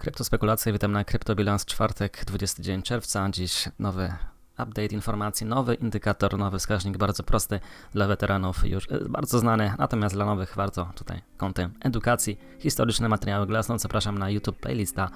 Kryptospekulacje, witam na Kryptobilans, czwartek, 20 dzień czerwca. Dziś nowy update informacji, nowy indykator, nowy wskaźnik, bardzo prosty dla weteranów, już e, bardzo znany, natomiast dla nowych warto tutaj kątem edukacji, historyczne materiały Glassnode, zapraszam na YouTube playlista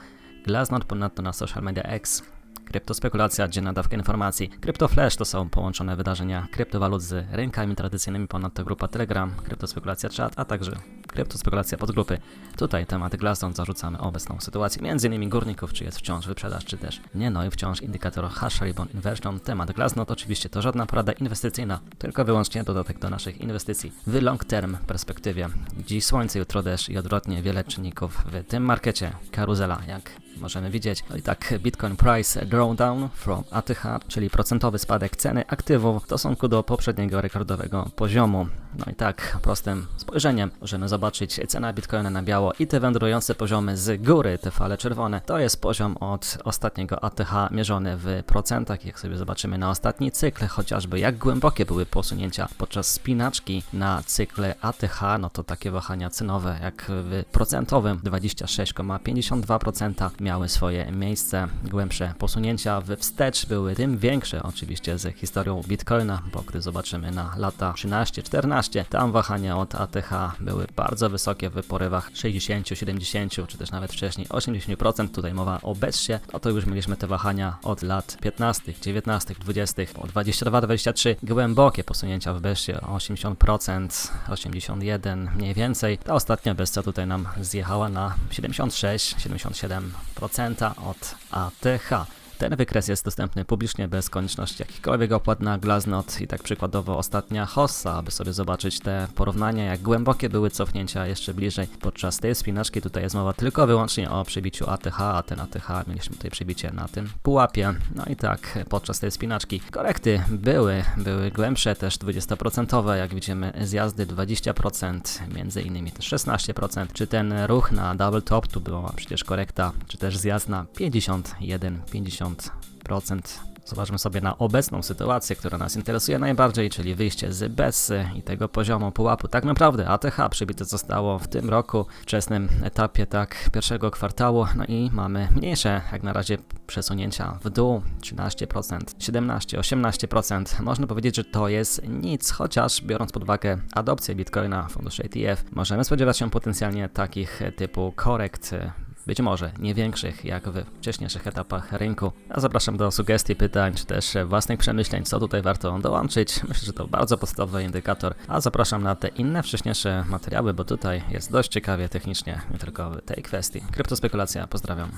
Glassnode, ponadto na social media X. Kryptospekulacja, dzienna dawka informacji. CryptoFlash to są połączone wydarzenia kryptowalut z rynkami tradycyjnymi, ponadto grupa Telegram, kryptospekulacja chat, a także kryptospekulacja podgrupy. Tutaj tematy Glassnode zarzucamy obecną sytuację, m.in. górników, czy jest wciąż wyprzedaż, czy też nie, no i wciąż indikator hash ribbon inversion. Temat Glassnode oczywiście to żadna porada inwestycyjna, tylko wyłącznie dodatek do naszych inwestycji w long term perspektywie. Dziś słońce, jutro deszcz i odwrotnie wiele czynników w tym markecie. Karuzela, jak możemy widzieć. No i tak Bitcoin Price Drawdown from ATH, czyli procentowy spadek ceny aktywów w stosunku do poprzedniego rekordowego poziomu. No i tak prostym spojrzeniem możemy zobaczyć cena Bitcoina na biało i te wędrujące poziomy z góry, te fale czerwone. To jest poziom od ostatniego ATH mierzony w procentach. Jak sobie zobaczymy na ostatni cykl, chociażby jak głębokie były posunięcia podczas spinaczki na cykle ATH, no to takie wahania cenowe jak w procentowym 26,52% miały swoje miejsce. Głębsze posunięcia we wstecz były tym większe oczywiście z historią Bitcoina, bo gdy zobaczymy na lata 13-14, tam wahania od ATH były bardzo wysokie w porywach 60, 70 czy też nawet wcześniej 80%. Tutaj mowa o bezsie, no to już mieliśmy te wahania od lat 15, 19, 20, o 22, 23, głębokie posunięcia w bezsie 80%, 81 mniej więcej. Ta ostatnia bestia tutaj nam zjechała na 76, 77% od ATH. Ten wykres jest dostępny publicznie bez konieczności jakichkolwiek opłat na Glassnode i tak przykładowo ostatnia hossa, aby sobie zobaczyć te porównania, jak głębokie były cofnięcia jeszcze bliżej. Podczas tej spinaczki tutaj jest mowa tylko wyłącznie o przebiciu ATH, a ten ATH mieliśmy tutaj przebicie na tym pułapie. No i tak, podczas tej spinaczki korekty były, były głębsze, też 20%, jak widzimy zjazdy 20%, między innymi też 16%, czy ten ruch na double top, tu była przecież korekta, czy też zjazd na 51, 50 procent. Zobaczmy sobie na obecną sytuację, która nas interesuje najbardziej, czyli wyjście z Bessy i tego poziomu pułapu. Tak naprawdę ATH przybite zostało w tym roku, wczesnym etapie tak pierwszego kwartału, no i mamy mniejsze jak na razie przesunięcia w dół, 13%, 17, 18%. Można powiedzieć, że to jest nic, chociaż biorąc pod uwagę adopcję Bitcoina, funduszy ETF, możemy spodziewać się potencjalnie takich typu korekt być może nie większych jak we wcześniejszych etapach rynku. A zapraszam do sugestii, pytań, czy też własnych przemyśleń, co tutaj warto dołączyć. Myślę, że to bardzo podstawowy indykator. A zapraszam na te inne wcześniejsze materiały, bo tutaj jest dość ciekawie technicznie, nie tylko w tej kwestii. Kryptospekulacja, pozdrawiam.